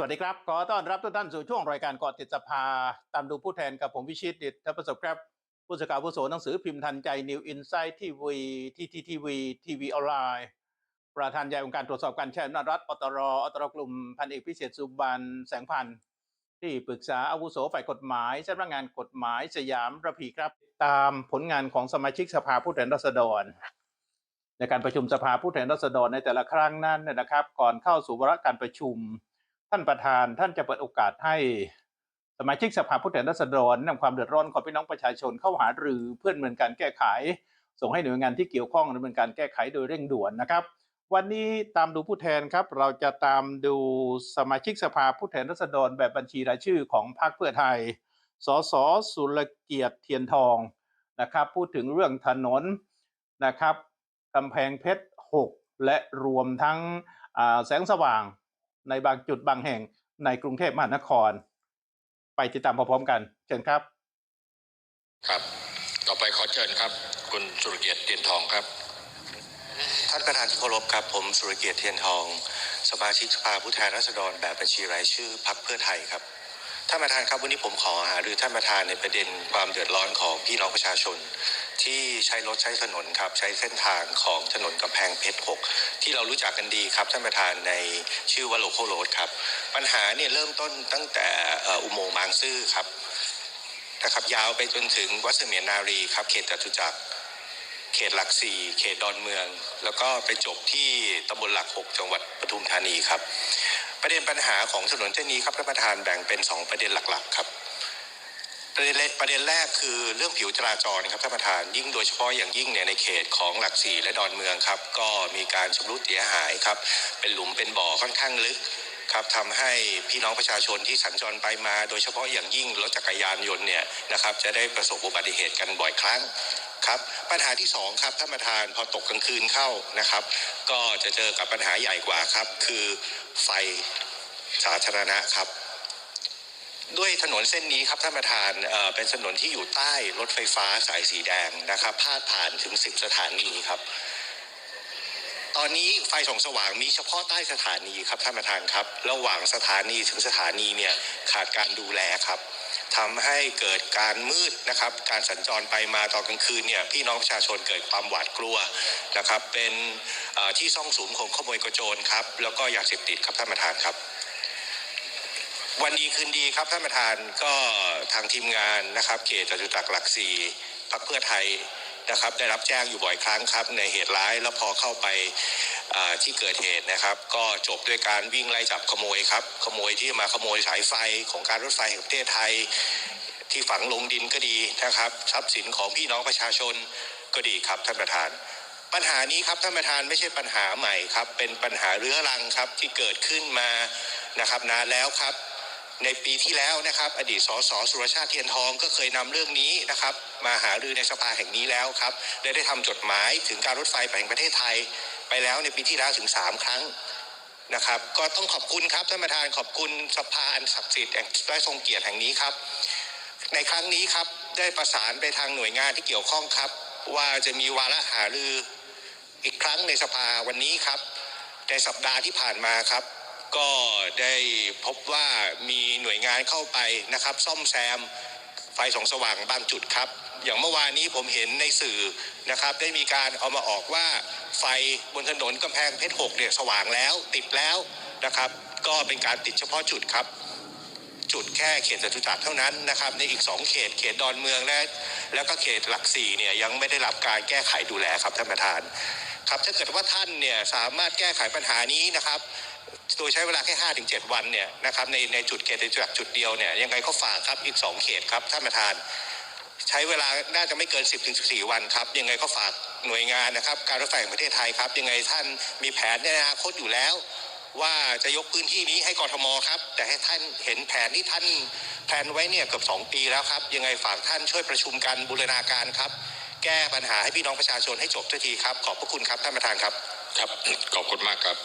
สวัสดีครับ ขอต้อนรับทุกท่านสู่ช่วงรายการเกาะติดสภา ตามดูผู้แทนกับผมวิชิตดิตทัประสบครับ ผู้สื่อข่าวผู้โสหนังสือพิมพ์ทันใจนิวอินไซต์ทีวีทีทีทีวีทีวีออนไลน์ประธานใหญ่องค์การตรวจสอบการใช้อำนาจรัฐอตรอตรกลุ่มพันเอกพิเศษสุบันแสงพันธ์ที่ปรึกษาอาวุโสฝ่ายกฎหมายสำนักงานกฎหมายสยามระพีครับ ตามผลงานของสมาชิกสภาผู้แทนราษฎร ในการประชุมสภาผู้แทนราษฎรในแต่ละครั้งนั้นนะครับ ก่อนเข้าสู่วาระการประชุม ท่านประธานท่านจะเปิดโอกาสให้สมาชิกสภาผู้แทนราษฎรนำความเดือดร้อนของพี่น้องประชาชนเข้าหารือเพื่อดำเนินการแก้ไข ส่งให้หน่วยงานที่เกี่ยวข้องดำเนินการแก้ไขโดยเร่งด่วนนะครับ วันนี้ตามดูผู้แทนครับ เราจะตามดูสมาชิกสภาผู้แทนราษฎรแบบบัญชีรายชื่อของพรรคเพื่อไทย สสสุรเกียรติเทียนทองนะครับ พูดถึงเรื่องถนนนะครับกำแพงเพชร 6 และรวมทั้งแสงสว่าง ในบางจุดบางแห่งในกรุงเทพมหานคร ไปติดตามพร้อมๆกัน เชิญครับ ครับ ต่อไปขอเชิญครับ คุณสุรเกียรติเตียนทองครับ ท่านประธานที่เคารพครับ ผมสุรเกียรติเทียนทอง สมาชิกสภาผู้แทนราษฎรแบบบัญชีรายชื่อพรรคเพื่อไทยครับ ท่านประธานครับวันนี้ผมขอหารือท่านประธานในประเด็นความเดือดร้อนของพี่น้องประชาชน ที่ใช้รถใช้ถนนครับใช้เส้นทางของถนนกำแพงเพชร6ที่เรารู้จักกันดีครับท่านประธานในชื่อว่าโลโคโรดครับปัญหาเนี่ยเริ่มต้นตั้งแต่อุโมงค์บางซื่อครับนะครับยาวไปจนถึงวัดเสมียนนารีครับเขตจตุจักรเขตหลักสี่เขตดอนเมือง แล้วก็ไปจบที่ตำบลหลักหกจังหวัดปทุมธานีครับ ประเด็นปัญหาของถนนเส้นนี้ครับท่านประธานแบ่งเป็น 2 ประเด็นหลักๆครับประเด็นแรกประเด็นแรกคือเรื่องผิวจราจรครับท่านประธานยิ่งโดยเฉพาะอย่างยิ่งเนี่ยในเขตของหลักสี่และดอนเมืองครับ ก็มีการชำรุดเสียหายครับ เป็นหลุมเป็นบ่อค่อนข้างลึก ครับทำให้พี่น้องประชาชนที่สัญจรไปมา โดยเฉพาะอย่างยิ่งรถจักรยานยนต์เนี่ยนะครับจะได้ประสบอุบัติเหตุกันบ่อยครั้งครับปัญหาที่สองครับท่านประธานพอตกกลางคืนเข้านะครับ ก็จะเจอกับปัญหาใหญ่กว่าครับ คือไฟสาธารณะครับ ด้วยถนนเส้นนี้ครับท่านประธานเเป็นถนนที่อยู่ใต้รถไฟฟ้าสายสีแดงนะครับพาดผ่านถึง 10 สถานีครับ ตอนนี้ไฟส่องสว่างมีเฉพาะใต้สถานีครับท่านประธานครับ ระหว่างสถานีถึงสถานีเนี่ยขาดการดูแลครับทำให้เกิดการมืดนะครับ การสัญจรไปมาตอนกลางคืนเนี่ยพี่น้องประชาชนเกิดความหวาดกลัวนะครับ เป็นที่ซ่องสุมของขโมยกระโจรครับ แล้วก็ยาเสพติดครับท่านประธานครับวันดีคืนดีครับท่านประธานก็ทางทีมงานนะครับ เขตจตุจักรหลักสี่พักเพื่อไทย นะครับได้รับแจ้งอยู่บ่อยครั้งครับ ในเหตุร้ายแล้วพอเข้าไปที่เกิดเหตุนะครับ ก็จบด้วยการวิ่งไล่จับขโมยครับ ขโมยที่มาขโมยสายไฟของการรถไฟแห่งประเทศไทย ที่ฝังลงดินก็ดีนะครับ ทรัพย์สินของพี่น้องประชาชนก็ดีครับท่านประธานปัญหานี้ครับท่านประธานไม่ใช่ปัญหาใหม่ครับ เป็นปัญหาเรื้อรังครับที่เกิดขึ้นมานะครับนานแล้วครับ ในปีที่แล้วนะครับ อดีตสสสุรชาติเทียนทองก็เคยนำเรื่องนี้นะครับ มาหารือในสภาแห่งนี้แล้วครับและได้ทำจดหมายถึงการรถไฟแห่งประเทศไทย ไปแล้วในปีที่แล้วถึง 3 ครั้งนะครับ ก็ต้องขอบคุณครับท่านประธานขอบคุณสภาอันศักดิ์สิทธิ์แห่งและทรงเกียรติแห่งนี้ครับ ในครั้งนี้ครับได้ประสานไปทางหน่วยงานที่เกี่ยวข้องครับ ว่าจะมีวาระหารืออีกครั้งในสภาวันนี้ครับ ในสัปดาห์ที่ผ่านมาครับ ก็ได้พบว่ามีหน่วยงานเข้าไปนะครับ ซ่อมแซมไฟส่องสว่างบางจุดครับ อย่างเมื่อวานนี้ผมเห็นในสื่อนะครับ ได้มีการเอามาออกว่าไฟบนถนนกำแพงเพชรหกเนี่ยสว่างแล้วติดแล้วนะครับ ก็เป็นการติดเฉพาะจุดครับ จุดแค่เขตจตุจักรเท่านั้นนะครับ ในอีก 2 เขตเขตดอนเมืองและแล้วก็เขตหลักสี่เนี่ยยังไม่ได้รับการแก้ไขดูแลครับท่านประธานครับถ้าเกิดว่าท่านเนี่ยสามารถแก้ไขปัญหานี้นะครับ โดยใช้เวลาแค่5ถึง7วันเนี่ยนะครับในในจุดเขตจตุจักจุดเดียวเนี่ยยังไงก็ฝากครับอีก2เขตครับท่านประธาน ใช้เวลาน่าจะไม่เกิน 10ถึง14วันครับยังไงก็ฝากหน่วยงานนะครับ การรถไฟแห่งประเทศไทยครับยังไงท่านมีแผนในอนาคตอยู่แล้ว ว่าจะยกพื้นที่นี้ให้กรทมครับ แต่ให้ท่านเห็นแผนที่ท่านแผนไว้เนี่ยเกือบ2 ปีแล้วครับ ยังไงฝากท่านช่วยประชุมกันบูรณาการครับ แก้ปัญหาให้พี่น้องประชาชนให้จบสักทีครับขอบพระคุณครับท่านประธานครับครับขอบคุณมากครับ